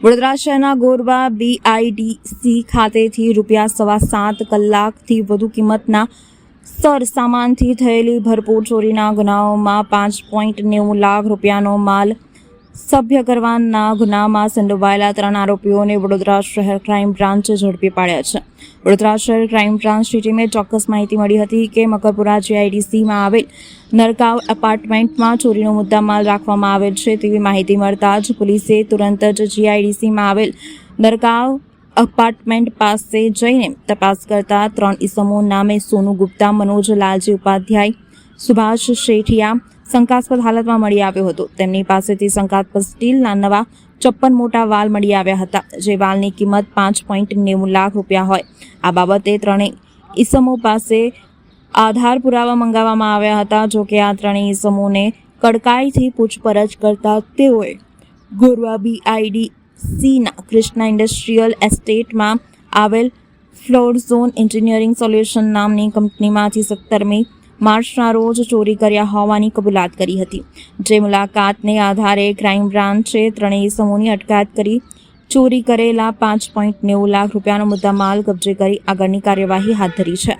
વડોદરા શહેરના ગોરવા બીઆઈડીસી ખાતેથી રૂપિયા સવા સાત કલાકથી વધુ કિંમતના સર સામાનથી થયેલી ભરપૂર ચોરીના ગુનાઓમાં પાંચ પોઈન્ટ નેવું લાખ રૂપિયાનો માલ સભ્ય કરવાના ગુનામાં સંડોવાયેલા ત્રણ આરોપીઓને વડોદરા શહેર ક્રાઇમ બ્રાન્ચે ઝડપી પાડ્યા છે. વડોદરા શહેર ક્રાઇમ બ્રાન્ચની ટીમે ચોક્કસ માહિતી મળી હતી કે મકરપુરા જીઆઈડીસીમાં આવેલ નરકાવ એપાર્ટમેન્ટમાં ચોરીનો મુદ્દામાલ રાખવામાં આવેલ છે તેવી માહિતી મળતા જ પોલીસે તુરંત જ જીઆઈડીસીમાં આવેલ નરકાવ અપાર્ટમેન્ટ પાસે જઈને તપાસ કરતા ત્રણ ઈસમો નામે સોનુ ગુપ્તા, મનોજ લાલજી ઉપાધ્યાય, સુભાષ શેઠિયા શંકાસ્પદ હાલતમાં મળી આવ્યો હતો. તેમની પાસેથી શંકાસ્પદ સ્ટીલના નવા ચોપ્પન મોટા વાલ મળી આવ્યા હતા, જે વાલની કિંમત પાંચ પોઈન્ટ નેવું લાખ રૂપિયા હોય. આ બાબતે ત્રણેય ઈસમો પાસે આધાર પુરાવા મંગાવવામાં આવ્યા હતા, જો કે આ ત્રણેય ઈસમોને કડકાઈથી પૂછપરછ કરતા તેઓએ ગોરવા બીઆઈડી સીના કૃષ્ણા ઇન્ડસ્ટ્રીયલ એસ્ટેટમાં આવેલ ફ્લોર ઝોન એન્જિનિયરિંગ સોલ્યુશન નામની કંપનીમાંથી સત્તરમી માર્ચના રોજ ચોરી કર્યા હોવાની કબૂલાત કરી હતી. જે મુલાકાતને આધારે ક્રાઇમ બ્રાન્ચે ત્રણેય સમૂહની અટકાયત કરી. ચોરી કરેલા પાંચ પોઈન્ટ નેવું લાખ રૂપિયાનો મુદ્દામાલ કબજે કરી આગળની કાર્યવાહી હાથ ધરી છે.